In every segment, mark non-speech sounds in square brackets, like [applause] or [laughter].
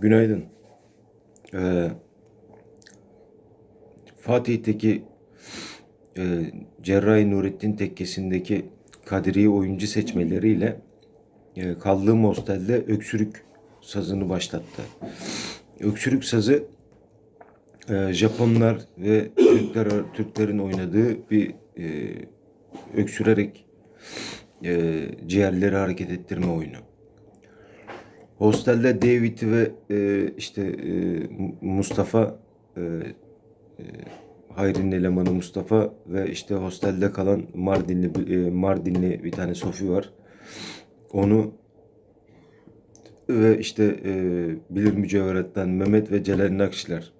Günaydın. Ee, Fatih'teki e, Cerrahi Nurettin Tekkesi'ndeki Kadriye oyuncu seçmeleriyle e, kaldığım hostelde öksürük sazını başlattı. Öksürük sazı e, Japonlar ve Türkler Türklerin oynadığı bir e, öksürerek e, ciğerleri hareket ettirme oyunu. Hostelde David ve e, işte e, Mustafa e, e, Hayri'nin elemanı Mustafa ve işte hostelde kalan Mardinli e, Mardinli bir tane Sofi var. Onu ve işte e, Bilir Mücevherat'tan Mehmet ve Celal Nakşiler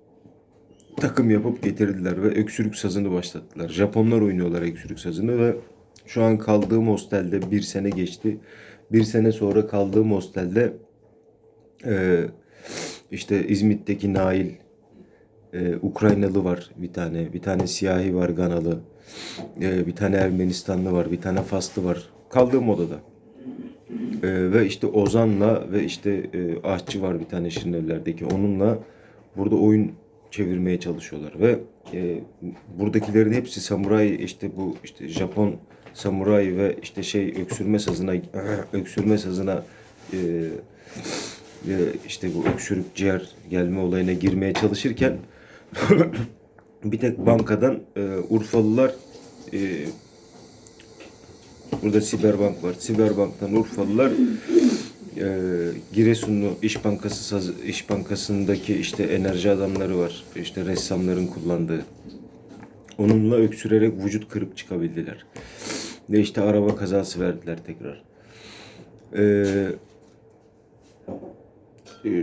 takım yapıp getirdiler ve öksürük sazını başlattılar. Japonlar oynuyorlar öksürük sazını ve şu an kaldığım hostelde bir sene geçti. Bir sene sonra kaldığım hostelde ee, işte İzmit'teki Nail, e, Ukraynalı var bir tane, bir tane siyahi var Ganalı, e, bir tane Ermenistanlı var, bir tane Faslı var. Kaldığım odada. E, ve işte Ozan'la ve işte e, Aşçı var bir tane Şirinevler'deki onunla burada oyun çevirmeye çalışıyorlar ve e, buradakilerin hepsi samuray işte bu işte Japon samuray ve işte şey öksürme sazına [clears throat] öksürme sazına e, işte bu öksürük ciğer gelme olayına girmeye çalışırken [laughs] bir tek bankadan e, Urfalılar e, burada Siberbank var. Siberbank'tan Urfalılar e, Giresunlu İş Bankası İş Bankası'ndaki işte enerji adamları var. İşte ressamların kullandığı. Onunla öksürerek vücut kırıp çıkabildiler. Ve işte araba kazası verdiler tekrar. Eee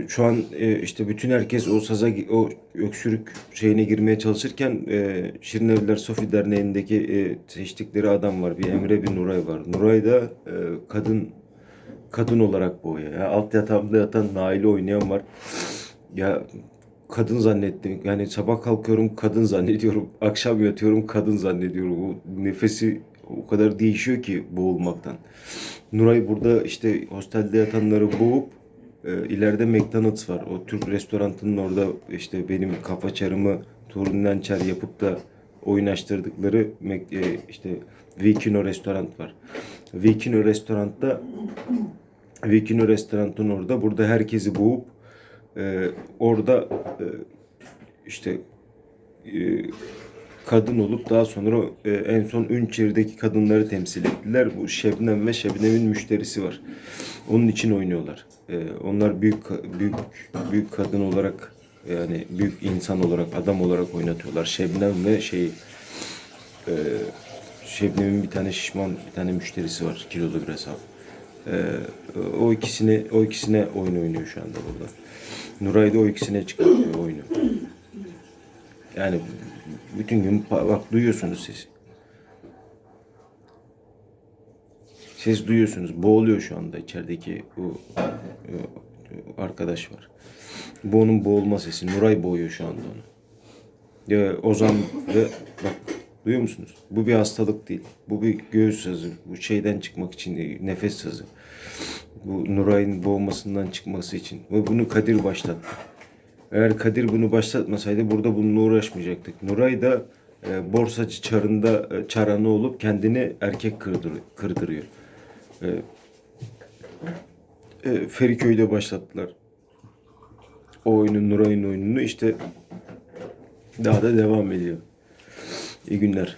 şu an e, işte bütün herkes o saza o öksürük şeyine girmeye çalışırken e, Şirinevler Sofi Derneği'ndeki e, seçtikleri adam var. Bir Emre bir Nuray var. Nuray da kadın kadın olarak boğuyor. Ya alt yatağımda yatan Nail'i oynayan var. Ya kadın zannettim. Yani sabah kalkıyorum kadın zannediyorum. [laughs] Akşam yatıyorum kadın zannediyorum. O nefesi o kadar değişiyor ki boğulmaktan. Nuray burada işte hostelde yatanları boğup e, ileride McDonald's var. O Türk restoranının orada işte benim kafaçarımı Turinençer yapıp da oynaştırdıkları e, işte Vikino restoran var. Vikino restoranda Vikino restoranın orada burada herkesi boğup e, orada e, işte e, kadın olup daha sonra e, en son Ünçeri'deki kadınları temsil ettiler. Bu Şebnem ve Şebnem'in müşterisi var. Onun için oynuyorlar. E, onlar büyük büyük büyük kadın olarak yani büyük insan olarak adam olarak oynatıyorlar. Şebnem ve şey e, Şebnem'in bir tane şişman bir tane müşterisi var kilolu bir hesap. E, o ikisini o ikisine oyun oynuyor şu anda burada. Nuray da o ikisine çıkartıyor oyunu. Yani bütün gün bak duyuyorsunuz siz. Ses duyuyorsunuz. Boğuluyor şu anda içerideki bu e, arkadaş var. Bu onun boğulma sesi. Nuray boğuyor şu anda onu. Ya Ozan ve bak duyuyor musunuz? Bu bir hastalık değil. Bu bir göğüs sazı. Bu şeyden çıkmak için nefes sazı. Bu Nuray'ın boğulmasından çıkması için. Ve bunu Kadir başlattı. Eğer Kadir bunu başlatmasaydı burada bununla uğraşmayacaktık. Nuray da e, borsacı çarında e, çaranı olup kendini erkek kırdır, kırdırıyor. E, e, Feriköy'de başlattılar. O oyunun Nuray'ın oyununu işte daha da devam ediyor. İyi günler.